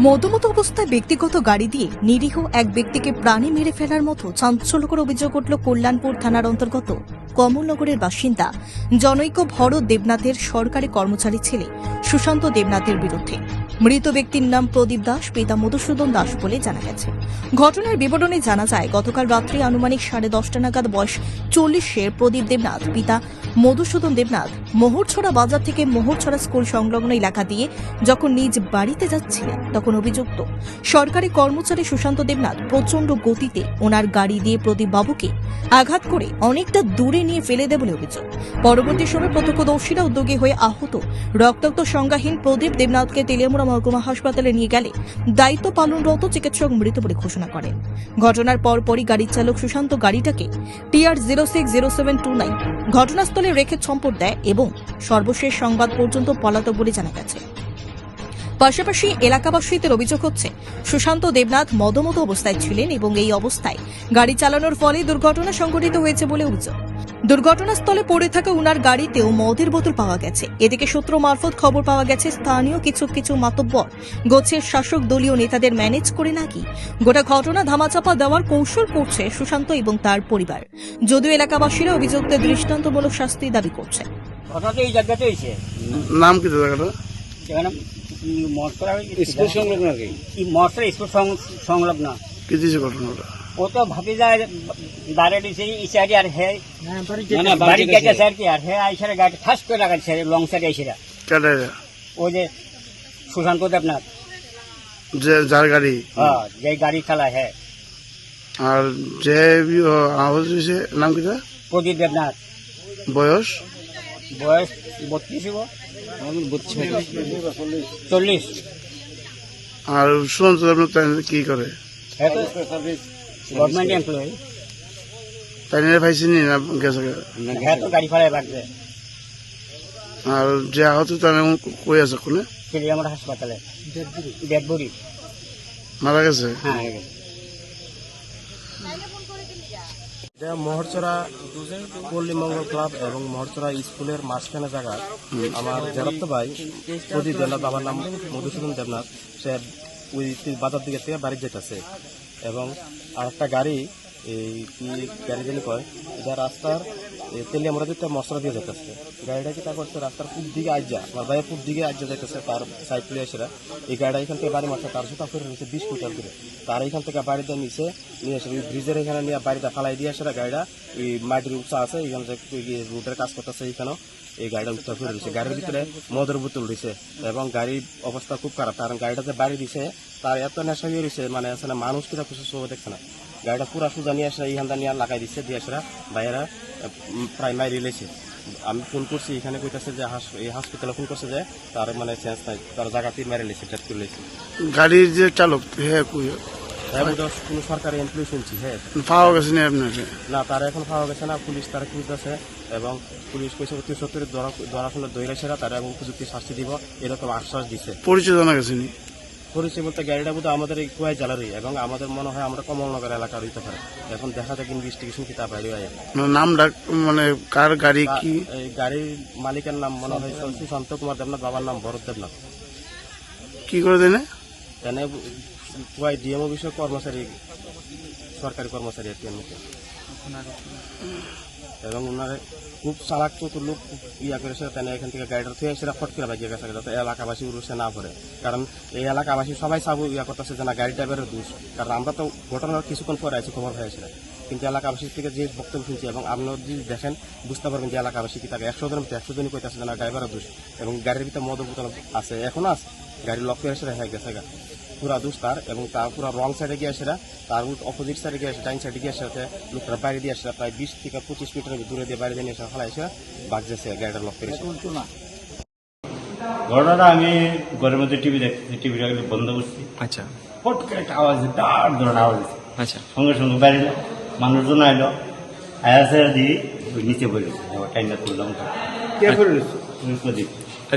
মদমতো অবস্থায় ব্যক্তিগত গাড়ি দিয়ে নিরীহ এক ব্যক্তিকে প্রাণে মেরে ফেলার মতো চাঞ্চল্যকর অভিযোগ উঠল কল্যাণপুর থানার অন্তর্গত কমলনগরের বাসিন্দা জনৈক ভরত দেবনাথের সরকারি কর্মচারী ছেলে সুশান্ত দেবনাথের বিরুদ্ধে। মৃত ব্যক্তির নাম প্রদীপ দাস, পিতা মধুসূদন দাস বলে জানা গেছে। ঘটনার বিবরণে জানা যায়, গতকাল রাত্রি আনুমানিক সাড়ে দশটা নাগাদ বয়স চল্লিশের প্রদীপ দেবনাথ, পিতা মধুসূদন দেবনাথ মোহরছড়া বাজার থেকে মোহরছড়া স্কুল সংলগ্ন এলাকা দিয়ে যখন নিজ বাড়িতে যাচ্ছিলেন, তখন অভিযুক্ত। সরকারি কর্মচারী সুশান্ত দেবনাথ প্রচণ্ড গতিতে ওনার গাড়ি দিয়ে প্রদীপ বাবুকে আঘাত করে অনেকটা দূরে নিয়ে ফেলে দেয় বলে অভিযোগ। পরবর্তী সময় প্রত্যক্ষদর্শীরা উদ্যোগী হয়ে আহত রক্তাক্ত সংজ্ঞাহীন প্রদীপ দেবনাথকে তেলিয়ামুড়া মহকুমা হাসপাতালে নিয়ে গেলে দায়িত্ব পালনরত চিকিৎসক মৃত বলে ঘোষণা করেন। ঘটনার পরপরই গাড়ির চালক সুশান্ত গাড়িটাকে TR zero six zero seven two nine ঘটনাস্থলে রেখে সম্পদ দেয় এবং সর্বশেষ সংবাদ পর্যন্ত পলাতক বলে জানা গেছে। পাশাপাশি এলাকাবাসীদের অভিযোগ হচ্ছে, সুশান্ত দেবনাথ মদমত অবস্থায় ছিলেন এবং এই অবস্থায় গাড়ি চালানোর ফলে দুর্ঘটনা সংঘটিত হয়েছে বলে অভিযোগ। দুর্ঘটনাস্থলে পড়ে থাকা উনার গাড়িতেও মদের বোতল পাওয়া গেছে। এদিকে সূত্র মারফত খবর পাওয়া গেছে স্থানীয় কিছু কিছু মাতব্বর গোছের শাসক দলীয় নেতাদের ম্যানেজ করে নাকি। গোটা ঘটনা ধামাচাপা দেওয়ার কৌশল করছে সুশান্ত এবং তার পরিবার। যদিও এলাকাবাসীরা অভিযুক্তের দৃষ্টান্তমূলক শাস্তি দাবি করছে। ঘটনা এই জায়গাতে হয়েছে? নাম কি জায়গাটা সেখানে মশলা স্কুল সংলগ্ন কি স্কুল সংলগ্ন? কি ঘটনাটা? ও তো ভাবি যায় দিয়েছে এই সাইডে আর হে বাড়ি গেছে। স্যার কি আর হে আইসারে গাড়ি ঠাস করে লাগাচ্ছে লং সাইডে আইসারা ও যে সুশান্ত দেবনাথ। যে যার গাড়ি। হ্যাঁ যে গাড়ি চালায় হ্যাঁ। আর যে আওয়াজ দিয়েছে নাম কিটা প্রদীপ দেবনাথ। বয়স? বয়স বত্রিশ হব চল্লিশ। আর সুশান্ত দেবনাথ কি করে? হ্যাঁ গভর্নমেন্ট এমপ্লয়ি না গেছে? তো গাড়ি আর যে আহত তার কই আছে কোনে? আমার হাসপাতালে। ডেডবুড়ি মারা গেছে? হ্যাঁ এটা মহরচরা পল্লী মঙ্গল ক্লাব এবং মহরচরা স্কুলের মাঝখানে জায়গা। আমার জেরাত্ত ভাই প্রদীপ দেবনাথ বাবার নাম মধুসূদন দেবনাথ। সে ওই বাজার দিকে থেকে বাড়ি যেতেছে। এবং আর একটা গাড়ি, এই কি গাড়ি জানি কয়, এটা রাস্তার তেলিয়ামরা দিতে মশলা দিয়ে যেতেছে গাড়িটা কি তা করছে, রাস্তার পূব দিকে আজ্জা আমার ভাইয়ের পূব দিকে আজ্জা যাইতেছে তার সাইকেল এসেরা। এই গাড়িটা এখান থেকে বাড়ি মারছে তার জুতা করে নিচে বিশ ফুটার দূরে। তার এখান থেকে বাড়িতে নিচে নিয়ে এসে ব্রিজের এখানে নিয়ে বাড়িতে ফালাই দিয়ে আসে গাড়িটা। এই মাটির উঁচা আছে, এখানে যে রুটের কাজ করতেছে এখানেও এই গাড়িটা উত্তর করে দিচ্ছে গাড়ির ভিতরে মদের বোতল দিছে এবং গাড়ির অবস্থা খুব খারাপ, কারণ গাড়িটা যে বাড়ি দিছে, তার এত নেশা হয়ে রয়েছে মানে আসলে মানুষ কিনা কিছু সব দেখছে না। গাড়িটা পুরা সোজা নিয়ে আসে এইখানটা নিয়ে লাগাই দিচ্ছে দিয়ে আসে বাইরা প্রায় মাই রিলেছে আমি ফোন করছি, এখানে কইতাছে যে এই হসপিটালে ফোন করছে যে তার মানে চেঞ্জ নাই, তার জায়গাতেই মেরে লেছে ডেথ করে গাড়ির যে চালক হ্যাঁ কোনো সরকারি এমপ্লয় শুনছি হ্যাঁ। পাওয়া গেছে না আপনাকে? না তারা এখন পাওয়া গেছে না পুলিশ তারা খুঁজতেছে এবং পুলিশ কইছে অতি সত্তর ধরা শুনে দৈরাছেরা তারা এবং উপযুক্ত শাস্তি দিব এরকম আশ্বাস দিছে। পরিচয় জানা গেছে নি? পরিচয় বলতে গাড়িটা বোধহয় আমাদের এই কুয়াই জেলারই এবং আমাদের মনে হয় আমরা কমলনগর এলাকার হইতে পারে। এখন দেখা যাক ইনভেস্টিগেশন কি তা বাইরে হয়। মানে নাম ডাক মানে কার গাড়ি কি? এই গাড়ির মালিকের নাম মনে হয় সুশান্ত কুমার দেবনাথ বাবার নাম ভরত দেবনাথ। কি করে দেয় কুয়াই ডিএমও বিষয় কর্মচারী, সরকারি কর্মচারী আর কি এবং ওনারে খুব চালাক তো লোক ইয়া করেছে তাই এখান থেকে গাড়িটা থুয়ে সেটা ফট করে গেছে, যাতে এলাকাবাসী উড়ছে না পড়ে। কারণ এই এলাকাবাসী সবাই চাবো ইয়া করতেছে যে না গাড়ি ড্রাইভারের দোষ। কারণ আমরা তো ঘটনার কিছুক্ষণ পরে আছি খবর হয়েছিল কিন্তু এলাকাবাসীর থেকে যে বক্তব্য শুনছি এবং আপনারা যদি দেখেন, বুঝতে পারবেন যে এলাকাবাসী কি তাকে একশো জনের একশো জনই কইতেছে না ড্রাইভারের দোষ। এবং গাড়ির ভিতরে মদ আছে, এখনও আছে। গাড়ি লক করে এসে হয়ে গেছে পুরা দোষ তার এবং তার পুরা রং সাইডে গিয়ে আসে তার উল্ট অপোজিট সাইডে গিয়ে আসে ডাইন সাইডে গিয়ে আসে লোকটা বাইরে দিয়ে আসে প্রায় বিশ থেকে পঁচিশ মিটার দূরে দিয়ে বাইরে দিয়ে নিয়ে আসে ফেলা এসে বাগ যাচ্ছে গাড়িটা লক করে এসে। ঘটনাটা আমি ঘরের মধ্যে টিভি দেখতেছি টিভিটা বন্ধ করছি। আচ্ছা। ফট করে একটা আওয়াজ দাঁড় ধরনের আওয়াজ। আচ্ছা। সঙ্গে সঙ্গে বেরিয়ে মানুষজন আইলো আয়াসে দিয়ে ওই নিচে বলে টাইমটা তুললাম কে করে প্রদীপ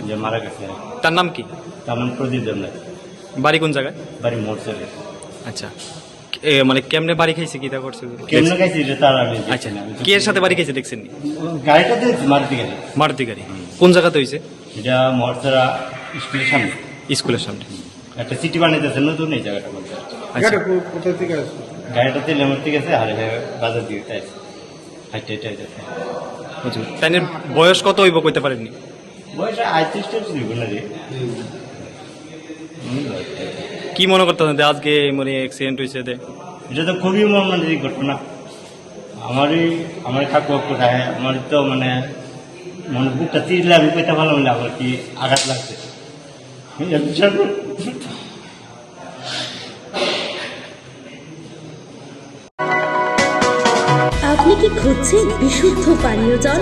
যে মারা গেছে। তার নাম কি? তার নাম প্রদীপ দেবনাথ। বাড়ি কোন জায়গায়? বাড়ি মোটরসাইকেল আচ্ছা। এ, মানে কেমনে বাড়ি খাইছে কি তা করছে? কেমন যে তার আমি আচ্ছা কে এর সাথে বাড়ি খাইছে দেখছেন নি? গাড়িটা মারুতি গাড়ি। মারুতি গাড়ি। কোন জায়গাতে হয়েছে এটা মহরসারা স্কুলের সামনে। স্কুলের সামনে। একটা সিটি বানাইতেছে নতুন এই জায়গাটা মধ্যে আচ্ছা। কোথা থেকে আসবে গাড়িটা তেলে মরতে গেছে আর বাজার দিয়ে তাই। হাইটে বুঝছি তাইনের বয়স কত হইব কইতে পারেননি? বয়স আইত্রিশটা ছিল না রে। কি মনে করতেছেন যে আজকে মানে অ্যাক্সিডেন্ট হয়েছে দে এটা তো খুবই মর্মান্তিক ঘটনা। আমারই আমার থাকব কোথায়? আমার তো মানে মানে বুকটা তিরলে আমি কইতে ভালো হলে আমার কি আঘাত লাগছে। আপনি কি খুঁজছেন বিশুদ্ধ পানীয় জল?